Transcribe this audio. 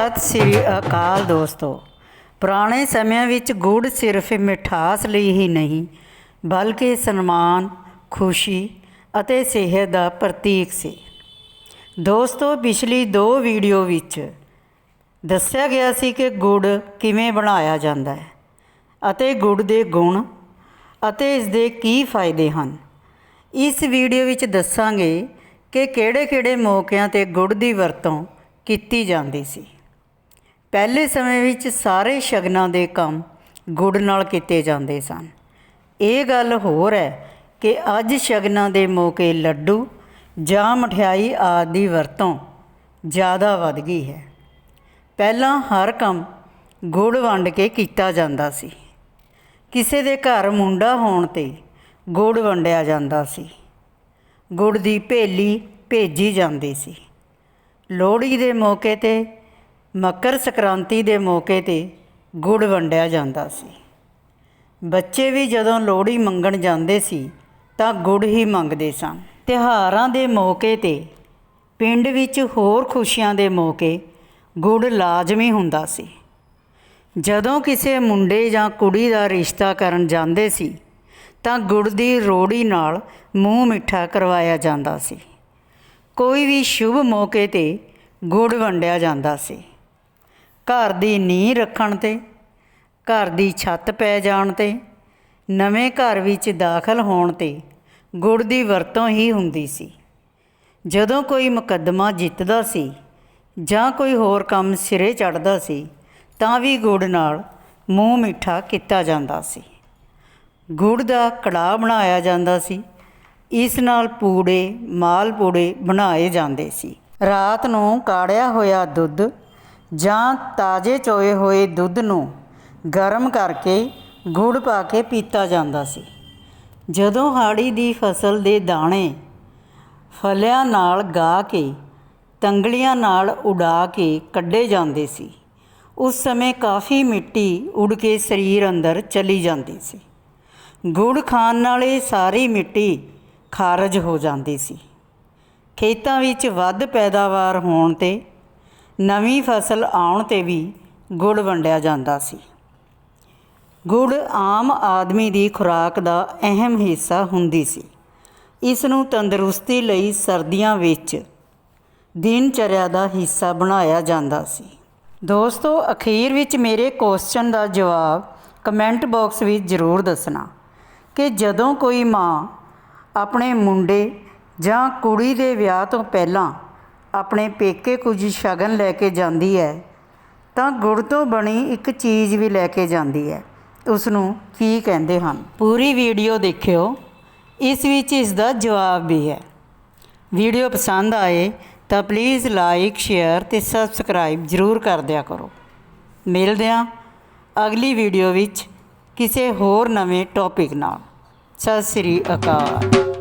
ਸਤਿ ਸ੍ਰੀ ਅਕਾਲ ਦੋਸਤੋ। ਪੁਰਾਣੇ ਸਮਿਆਂ ਵਿੱਚ ਗੁੜ ਸਿਰਫ ਮਿਠਾਸ ਲਈ ਹੀ ਨਹੀਂ, ਬਲਕਿ ਸਨਮਾਨ, ਖੁਸ਼ੀ ਅਤੇ ਸਿਹਤ ਦਾ ਪ੍ਰਤੀਕ ਸੀ। ਦੋਸਤੋ, ਪਿਛਲੀ ਦੋ ਵੀਡੀਓ ਵਿੱਚ ਦੱਸਿਆ ਗਿਆ ਸੀ ਕਿ ਗੁੜ ਕਿਵੇਂ ਬਣਾਇਆ ਜਾਂਦਾ ਹੈ ਅਤੇ ਗੁੜ ਦੇ ਗੁਣ ਅਤੇ ਇਸ ਦੇ ਕੀ ਫਾਇਦੇ ਹਨ। ਇਸ ਵੀਡੀਓ ਵਿੱਚ ਦੱਸਾਂਗੇ ਕਿ ਕਿਹੜੇ-ਕਿਹੜੇ ਮੌਕਿਆਂ ਤੇ ਗੁੜ ਦੀ ਵਰਤੋਂ ਕੀਤੀ ਜਾਂਦੀ ਸੀ। ਪਹਿਲੇ ਸਮੇਂ ਵਿੱਚ ਸਾਰੇ ਸ਼ਗਨਾਂ ਦੇ ਕੰਮ ਗੁੜ ਨਾਲ ਕੀਤੇ ਜਾਂਦੇ ਸਨ। ਇਹ ਗੱਲ ਹੋਰ ਹੈ ਕਿ ਅੱਜ ਸ਼ਗਨਾਂ ਦੇ ਮੌਕੇ ਲੱਡੂ ਜਾਂ ਮਠਿਆਈ ਆਦਿ ਦੀ ਵਰਤੋਂ ਜ਼ਿਆਦਾ ਵੱਧ ਗਈ ਹੈ। ਪਹਿਲਾਂ ਹਰ ਕੰਮ ਗੁੜ ਵੰਡ ਕੇ ਕੀਤਾ ਜਾਂਦਾ ਸੀ। ਕਿਸੇ ਦੇ ਘਰ ਮੁੰਡਾ ਹੋਣ ਤੇ ਗੁੜ ਵੰਡਿਆ ਜਾਂਦਾ ਸੀ। ਗੁੜ ਦੀ ਭੇਲੀ ਭੇਜੀ ਜਾਂਦੀ ਸੀ। ਲੋਹੜੀ ਦੇ ਮੌਕੇ ਤੇ ਮਕਰ ਸੰਕ੍ਰਾਂਤੀ ਦੇ ਮੌਕੇ ਤੇ ਗੁੜ ਵੰਡਿਆ ਜਾਂਦਾ ਸੀ। ਬੱਚੇ ਵੀ ਜਦੋਂ ਲੋਹੜੀ ਮੰਗਣ ਜਾਂਦੇ ਸੀ, ਤਾਂ ਗੁੜ ਹੀ ਮੰਗਦੇ ਸਨ। ਤਿਉਹਾਰਾਂ ਦੇ ਮੌਕੇ ਤੇ, ਪਿੰਡ ਵਿੱਚ ਹੋਰ ਖੁਸ਼ੀਆਂ ਦੇ ਮੌਕੇ ਗੁੜ ਲਾਜ਼ਮੀ ਹੁੰਦਾ ਸੀ। ਜਦੋਂ ਕਿਸੇ ਮੁੰਡੇ ਜਾਂ ਕੁੜੀ ਦਾ ਰਿਸ਼ਤਾ ਕਰਨ ਜਾਂਦੇ ਸੀ, ਤਾਂ ਗੁੜ ਦੀ ਰੋੜੀ ਨਾਲ ਮੂੰਹ ਮਿੱਠਾ ਕਰਵਾਇਆ ਜਾਂਦਾ ਸੀ। ਕੋਈ ਵੀ ਸ਼ੁਭ ਮੌਕੇ ਤੇ ਗੁੜ ਵੰਡਿਆ ਜਾਂਦਾ ਸੀ। ਘਰ ਦੀ ਨੀਂਹ ਰੱਖਣ ਤੇ, ਘਰ ਦੀ ਛੱਤ ਪੈ ਜਾਣ ਤੇ, ਨਵੇਂ ਘਰ ਵਿੱਚ ਦਾਖਲ ਹੋਣ ਤੇ ਗੁੜ ਦੀ ਵਰਤੋਂ ਹੀ ਹੁੰਦੀ ਸੀ। ਜਦੋਂ ਕੋਈ ਮੁਕੱਦਮਾ ਜਿੱਤਦਾ ਸੀ ਜਾਂ ਕੋਈ ਹੋਰ ਕੰਮ ਸਿਰੇ ਚੜਦਾ ਸੀ, ਤਾਂ ਵੀ ਗੁੜ ਨਾਲ ਮੂੰਹ ਮਿੱਠਾ ਕੀਤਾ ਜਾਂਦਾ ਸੀ। ਗੁੜ ਦਾ ਕੜਾਹ ਬਣਾਇਆ ਜਾਂਦਾ ਸੀ। ਇਸ ਨਾਲ ਪੂੜੇ, ਮਾਲ ਪੂੜੇ ਬਣਾਏ ਜਾਂਦੇ ਸੀ। ਰਾਤ ਨੂੰ ਕਾੜਿਆ ਹੋਇਆ ਦੁੱਧ ਜਾਂ ਤਾਜ਼ੇ ਚੋਏ ਹੋਏ ਦੁੱਧ ਨੂੰ ਗਰਮ ਕਰਕੇ ਗੁੜ ਪਾ ਕੇ ਪੀਤਾ ਜਾਂਦਾ ਸੀ। ਜਦੋਂ ਹਾੜੀ ਦੀ ਫਸਲ ਦੇ ਦਾਣੇ ਫਲਿਆਂ ਨਾਲ ਗਾ ਕੇ, ਤੰਗਲੀਆਂ ਨਾਲ ਉਡਾ ਕੇ ਕੱਢੇ ਜਾਂਦੇ ਸੀ, ਉਸ ਸਮੇਂ ਕਾਫੀ ਮਿੱਟੀ ਉੜ ਕੇ ਸਰੀਰ ਅੰਦਰ ਚਲੀ ਜਾਂਦੀ ਸੀ। ਗੁੜ ਖਾਣ ਨਾਲ ਇਹ ਸਾਰੀ ਮਿੱਟੀ ਖਾਰਜ ਹੋ ਜਾਂਦੀ ਸੀ। ਖੇਤਾਂ ਵਿੱਚ ਵੱਧ ਪੈਦਾਵਾਰ ਹੋਣ ਤੇ ਨਵੀਂ ਫਸਲ ਆਉਣ ਤੇ ਵੀ ਗੁੜ ਵੰਡਿਆ ਜਾਂਦਾ ਸੀ। ਗੁੜ ਆਮ ਆਦਮੀ ਦੀ ਖੁਰਾਕ ਦਾ ਅਹਿਮ ਹਿੱਸਾ ਹੁੰਦੀ ਸੀ। ਇਸ ਨੂੰ ਤੰਦਰੁਸਤੀ ਲਈ ਸਰਦੀਆਂ ਵਿੱਚ ਦਿਨਚਰਿਆ ਦਾ ਹਿੱਸਾ ਬਣਾਇਆ ਜਾਂਦਾ ਸੀ। ਦੋਸਤੋ, ਅਖੀਰ ਵਿੱਚ ਮੇਰੇ ਕੁਐਸਚਨ ਦਾ ਜਵਾਬ ਕਮੈਂਟ ਬਾਕਸ ਵਿੱਚ ਜ਼ਰੂਰ ਦੱਸਣਾ ਕਿ ਜਦੋਂ ਕੋਈ ਮਾਂ ਆਪਣੇ ਮੁੰਡੇ ਜਾਂ ਕੁੜੀ ਦੇ ਵਿਆਹ ਤੋਂ ਪਹਿਲਾਂ ਆਪਣੇ ਪੇਕੇ ਕੁਝ ਸ਼ਗਨ ਲੈ ਕੇ ਜਾਂਦੀ ਹੈ, ਤਾਂ ਗੁੜ ਤੋਂ ਬਣੀ ਇੱਕ ਚੀਜ਼ ਵੀ ਲੈ ਕੇ ਜਾਂਦੀ ਹੈ। ਉਸ ਨੂੰ ਕੀ ਕਹਿੰਦੇ ਹਨ? ਪੂਰੀ ਵੀਡੀਓ ਦੇਖਿਓ। ਇਸ ਵਿੱਚ ਇਸ ਦਾ ਜਵਾਬ ਵੀ ਹੈ। ਵੀਡੀਓ ਪਸੰਦ ਆਏ ਤਾਂ ਪਲੀਜ਼ ਲਾਈਕ ਸ਼ੇਅਰ ਤੇ ਸਬਸਕ੍ਰਾਈਬ ਜ਼ਰੂਰ ਕਰ ਦਿਆ ਕਰੋ। ਮਿਲਦੇ ਹਾਂ ਅਗਲੀ ਵੀਡੀਓ ਵਿੱਚ ਕਿਸੇ ਹੋਰ ਨਵੇਂ ਟੌਪਿਕ ਨਾਲ। ਸਤਿ ਸ੍ਰੀ ਅਕਾਲ।